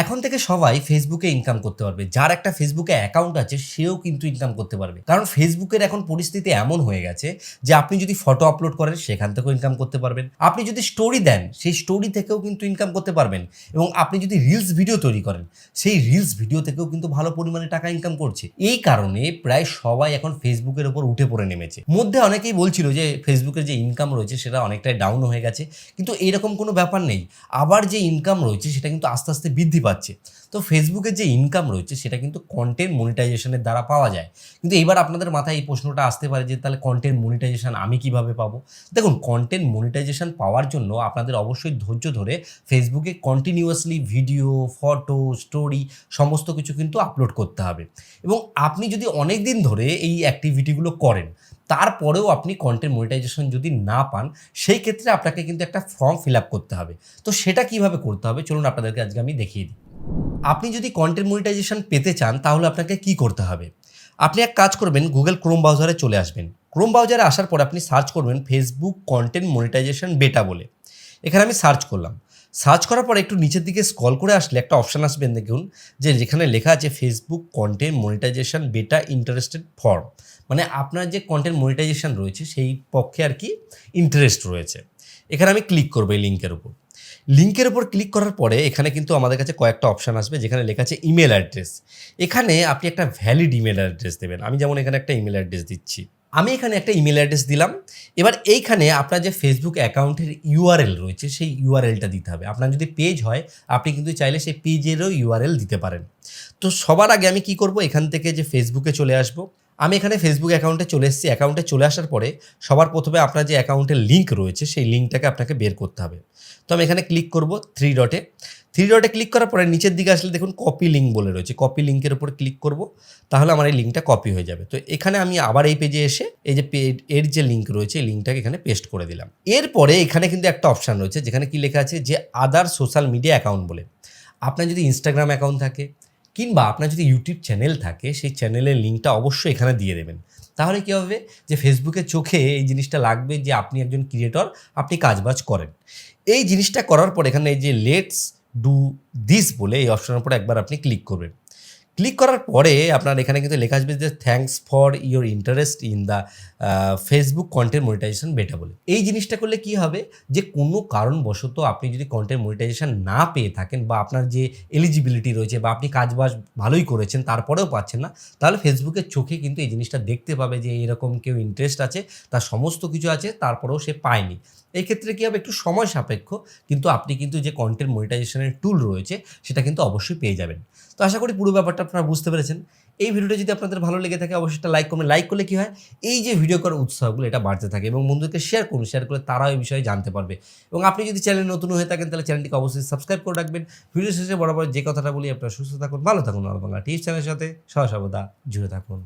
এখন থেকে সবাই ফেসবুকে ইনকাম করতে পারবে। যার একটা ফেসবুকে অ্যাকাউন্ট আছে, সেও কিন্তু ইনকাম করতে পারবে। কারণ ফেসবুকের এখন পরিস্থিতি এমন হয়ে গেছে যে আপনি যদি ফটো আপলোড করেন, সেখান থেকেও ইনকাম করতে পারবেন। আপনি যদি স্টোরি দেন, সেই স্টোরি থেকেও কিন্তু ইনকাম করতে পারবেন। এবং আপনি যদি রিলস ভিডিও তৈরি করেন, সেই রিলস ভিডিও থেকেও কিন্তু ভালো পরিমাণে টাকা ইনকাম করছে। এই কারণে প্রায় সবাই এখন ফেসবুকের ওপর উঠে পড়ে নেমেছে। মধ্যে অনেকেই বলছিল যে ফেসবুকের যে ইনকাম রয়েছে, সেটা অনেকটাই ডাউন হয়ে গেছে। কিন্তু এরকম কোনো ব্যাপার নেই। আবার যে ইনকাম রয়েছে, সেটা কিন্তু আস্তে আস্তে বৃদ্ধি পাচ্ছে। তো ফেসবুকের যে ইনকাম রয়েছে, সেটা কিন্তু কন্টেন্ট মনিটাইজেশনের দ্বারা পাওয়া যায়। কিন্তু এবার আপনাদের মাথায় এই প্রশ্নটা আসতে পারে যে, তাহলে কন্টেন্ট মনিটাইজেশন আমি কীভাবে পাবো? দেখুন কন্টেন্ট মনিটাইজেশন পাওয়ার জন্য আপনাদের অবশ্যই ধৈর্য ধরে ফেসবুকে কন্টিনিউয়াসলি ভিডিও ফটো স্টোরি সমস্ত কিছু কিন্তু আপলোড করতে হবে। এবং আপনি যদি অনেক দিন ধরে এই অ্যাক্টিভিটিগুলো করেন তারপরেও আপনি কন্টেন্ট মনিটাইজেশন যদি না পান, সেই ক্ষেত্রে আপনাকে কিন্তু একটা ফর্ম ফিল আপ করতে হবে। তো সেটা কীভাবে করতে হবে? চলুন আপনাদেরকে আজকে আমি দেখিয়ে দিই। আপনি যদি কন্টেন্ট মনিটাইজেশন পেতে চান, তাহলে আপনাকে কি করতে হবে? আপনি এক কাজ করবেন গুগল ক্রোম ব্রাউজারে চলে আসবেন। ক্রোম ব্রাউজারে আসার পর আপনি সার্চ করবেন ফেসবুক কন্টেন্ট মনিটাইজেশন বেটা বলে। এখানে আমি সার্চ করলাম। সার্চ করার পর একটু নিচের দিকে স্ক্রল করে আসলে একটা অপশান আসবেন দেখুন, যে যেখানে লেখা আছে Facebook content monetization beta interested form মানে আপনার যে কন্টেন্ট মনিটাইজেশন রয়েছে, সেই পক্ষে আর কি ইন্টারেস্ট রয়েছে। এখানে আমি ক্লিক করব এই লিঙ্কের উপর। লিঙ্কের উপর ক্লিক করার পরে এখানে কিন্তু আমাদের কাছে কয়েকটা অপশান আসবে, যেখানে লেখা আছে ইমেল অ্যাড্রেস এখানে আপনি একটা ভ্যালিড ইমেল অ্যাড্রেস দেবেন। আমি যেমন এখানে একটা ইমেল অ্যাড্রেস দিচ্ছি। আমি এখানে একটা ইমেল অ্যাড্রেস দিলাম। এবার এইখানে আপনার যে ফেসবুক অ্যাকাউন্টের ইউআরএল রয়েছে, সেই ইউআরএলটা দিতে হবে। আপনার যদি পেজ হয়, আপনি কিন্তু চাইলে সেই পেজেরও ইউআরএল দিতে পারেন। তো সবার আগে আমি কি করব? এখান থেকে যে ফেসবুকে চলে আসব। আমি এখানে ফেসবুক অ্যাকাউন্টে চলে এসেছি। অ্যাকাউন্টে চলে আসার পরে সবার প্রথমে আপনার যে অ্যাকাউন্টের লিঙ্ক রয়েছে, সেই লিঙ্কটাকে আপনাকে বের করতে হবে। তো আমি এখানে ক্লিক করব থ্রি ডটে থ্রি ডটে ক্লিক করার পরে নিচের দিকে আসলে দেখুন কপি লিঙ্ক বলে রয়েছে। কপি লিঙ্কের উপর ক্লিক করব, তাহলে আমার এই লিঙ্কটা কপি হয়ে যাবে। তো এখানে আমি আবার এই পেজে এসে এই যে এর যে লিঙ্ক রয়েছে, এই লিঙ্কটাকে এখানে পেস্ট করে দিলাম। এরপরে এখানে কিন্তু একটা অপশান রয়েছে, যেখানে কি লেখা আছে যে আদার সোশ্যাল মিডিয়া অ্যাকাউন্ট বলে। আপনার যদি ইনস্টাগ্রাম অ্যাকাউন্ট থাকে কিংবা আপনার যদি ইউটিউব চ্যানেল থাকে, সেই চ্যানেলের লিঙ্কটা অবশ্যই এখানে দিয়ে দেবেন। তাহলে কী হবে? যে ফেসবুকে চোখে এই জিনিসটা লাগবে যে আপনি একজন ক্রিয়েটর আপনি কাজবাজ করেন। এই জিনিসটা করার পর এখানে এই যে লেটস ডু দিস বলে এই অপশনের উপর একবার আপনি ক্লিক করবেন। ক্লিক করার পরে আপনার এখানে কিন্তু লেখা আসবে যে thanks for your interest in the Facebook content monetization beta বলে। এই জিনিসটা করলে কি হবে? যে কোনো কারণবশত আপনি যদি কন্টেন্ট মনিটাইজেশন না পেয়ে থাকেন বা আপনার যে এলিজিবিলিটি রয়েছে বা আপনি কাজবাজ ভালোই করেছেন, তারপরেও পাচ্ছেন না, তাহলে ফেসবুকের চোখে কিন্তু এই জিনিসটা দেখতে পাবে যে এরকম কেউ ইন্টারেস্ট আছে, তার সমস্ত কিছু আছে, তারপরেও সে পায়নি। এই ক্ষেত্রে কী হবে? একটু সময় সাপেক্ষ, কিন্তু আপনি কিন্তু যে কন্টেন্ট মনিটাইজেশনের টুল রয়েছে, সেটা কিন্তু অবশ্যই পেয়ে যাবেন। তো আশা করি পুরো ব্যাপারটা আপনারা বুঝতে পেরেছেন। এই ভিডিওটা যদি আপনাদের ভালো লেগে থাকে, অবশ্যই একটা লাইক করবেন লাইক করলে কী হয়? এই যে ভিডিও করার উৎসাহগুলো, এটা বাড়তে থাকে এবং বন্ধুদেরকে শেয়ার করুন। শেয়ার করলে তারাও এই বিষয়ে জানতে পারবে। এবং আপনি যদি চ্যানেল নতুন হয়ে থাকেন, তাহলে চ্যানেলটিকে অবশ্যই সাবস্ক্রাইব করে রাখবেন। ভিডিও শেষে বরাবর যে কথাটা বলি, আপনারা সুস্থ থাকুন, ভালো থাকুন। আল বাংলা চ্যানেলের সাথে সহসর্বদা জুড়ে থাকুন।